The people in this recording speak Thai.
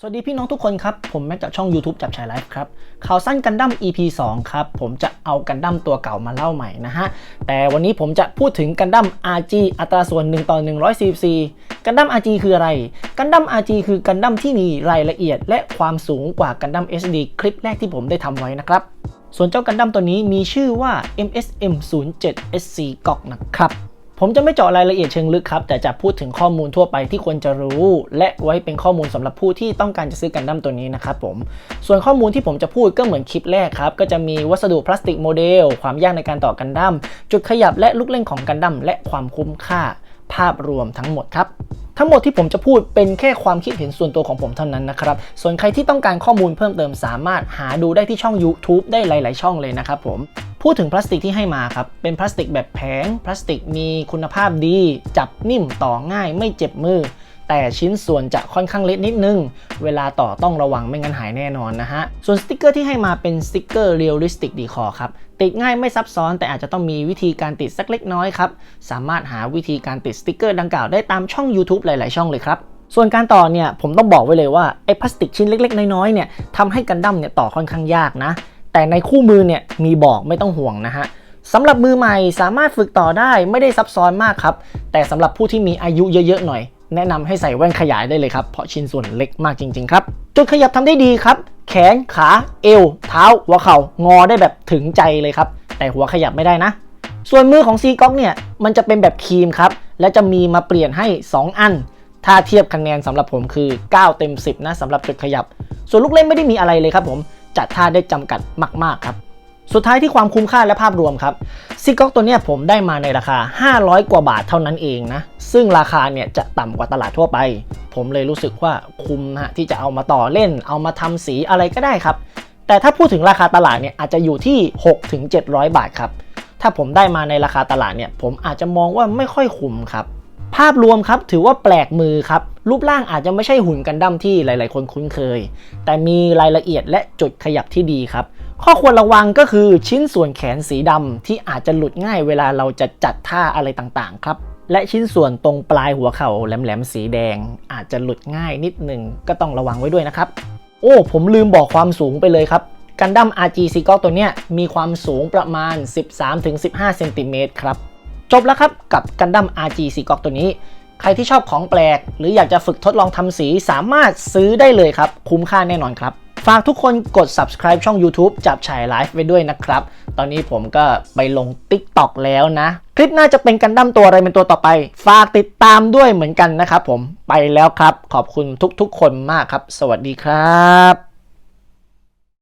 สวัสดีพี่น้องทุกคนครับ ผมแม็กจากช่อง YouTube จับฉายไลฟ์ครับข่าวสั้นกันดั้ม EP 2 ครับ ผมจะเอากันดั้มตัวเก่ามาเล่าใหม่นะฮะ แต่วันนี้ผมจะพูดถึงกันดั้ม RG อัตราส่วน 1 ต่อ 144 กันดั้ม RG คืออะไรกันดั้ม RG คือกันดั้มที่มีรายละเอียด และความสูงกว่ากันดั้ม SD คลิปแรกที่ผมได้ทำไว้นะครับ ส่วนเจ้ากันดั้มตัวนี้มีชื่อว่า MSM 07 SC กอกนะครับ ผมจะไม่เจาะรายละเอียดเชิงลึกครับ แต่จะพูดถึงข้อมูลทั่วไปที่ควรจะรู้ และไว้เป็นข้อมูลสำหรับผู้ที่ต้องการจะซื้อกันดั้มตัวนี้นะครับผม ส่วนข้อมูลที่ผมจะพูดก็เหมือนคลิปแรกครับ ก็จะมีวัสดุพลาสติกโมเดล ความยากในการต่อกันดั้มจุดขยับและลูกเล่นของกันดั้มและความคุ้มค่า ภาพรวมทั้งหมดครับ ทั้งหมดที่ผมจะพูดเป็นแค่ความคิดเห็นส่วนตัวของผมเท่านั้นนะครับ ส่วนใครที่ต้องการข้อมูลเพิ่มเติมสามารถหาดูได้ที่ช่อง YouTube ได้หลาย ๆ ช่องเลยนะครับผมพูดถึงพลาสติกที่ให้มาครับ เป็นพลาสติกแบบแผงพลาสติกมีคุณภาพดี จับนิ่มต่อง่ายไม่เจ็บมือ แต่ชิ้นส่วนจะค่อนข้างเล็กนิดนึง เวลาต่อต้องระวังไม่งั้นหายแน่นอนนะฮะ ส่วนสติกเกอร์ที่ให้มาเป็นสติกเกอร์เรียลลิสติกดีคอครับ ติดง่ายไม่ซับซ้อนแต่อาจจะต้องมีวิธีการติดสักเล็กน้อยครับสามารถหาวิธีการติดสติกเกอร์ดังกล่าวได้ตามช่อง YouTube หลาย ๆ ช่องเลยครับส่วนการต่อเนี่ยผมต้องบอกไว้เลยว่าไอ้พลาสติกชิ้นเล็ก ๆ น้อย ๆ เนี่ยทำให้กันดั้มเนี่ยต่อค่อนข้างยากนะ แต่ในคู่มือเนี่ยมีบอกไม่ต้องห่วงนะฮะสำหรับมือใหม่สามารถฝึกต่อได้ไม่ได้ซับซ้อนมากครับ แต่สำหรับผู้ที่มีอายุเยอะๆหน่อย แนะนำให้ใส่แว่นขยายได้เลยครับ เพราะชิ้นส่วนเล็กมากจริง ๆ ครับ จุดขยับทำได้ดีครับ แขนขาเอว เท้า หัวเข่างอได้แบบถึงใจเลยครับ แต่หัวขยับไม่ได้นะ ส่วนมือของซีก๊อกเนี่ยมันจะเป็นแบบครีมครับ และจะมีมาเปลี่ยนให้ 2 อัน ถ้าเทียบคะแนนสำหรับผมคือ 9 เต็ม 10 นะสำหรับจุดขยับ ส่วนลูกเล่นไม่ได้มีอะไรเลยครับผมจัดท่าได้จำกัดมาก ๆ ครับ สุดท้ายที่ความคุ้มค่าและภาพรวมครับซิกก๊อกตัวนี้ผมได้มาในราคา 500 กว่าบาทเท่านั้นเองนะ ซึ่งราคาเนี่ยจะต่ำกว่าตลาดทั่วไป ผมเลยรู้สึกว่าคุ้มนะฮะที่จะเอามาต่อเล่น เอามาทำสีอะไรก็ได้ครับ แต่ถ้าพูดถึงราคาตลาดเนี่ยอาจจะอยู่ที่6ถึง700 บาทครับ ถ้าผมได้มาในราคาตลาดเนี่ยผมอาจจะมองว่าไม่ค่อยคุ้มครับภาพรวมครับถือว่าแปลกมือครับ รูปร่างอาจจะไม่ใช่หุ่นกันดั้มที่หลาย ๆ คนคุ้นเคย แต่มีรายละเอียดและจุดขยับที่ดีครับ ข้อควรระวังก็คือชิ้นส่วนแขนสีดำที่อาจจะหลุดง่ายเวลาเราจะจัดท่าอะไรต่างๆ ครับ และชิ้นส่วนตรงปลายหัวเข่าแหลมๆสีแดง อาจจะหลุดง่ายนิดหนึ่งก็ต้องระวังไว้ด้วยนะครับ โอ้ผมลืมบอกความสูงไปเลยครับกันดั้ม RG c ก็ตัวเนี้ยมีความสูงประมาณ 13-15เซนติเมตรครับ จบแล้วครับกับกันดั้ม RG สีกอกตัวนี้ ใครที่ชอบของแปลก หรืออยากจะฝึกทดลองทำสีสามารถซื้อได้เลยครับ คุ้มค่าแน่นอนครับ ฝากทุกคนกด subscribe ช่อง YouTube จับฉายไลฟ์ไปด้วยนะครับ ตอนนี้ผมก็ไปลง TikTok แล้วนะ คลิปหน้าจะเป็นกันดั้มตัวอะไรเป็นตัวต่อไป ฝากติดตามด้วยเหมือนกันนะครับผมไปแล้วครับ ขอบคุณทุกๆ คนมากครับ สวัสดีครับ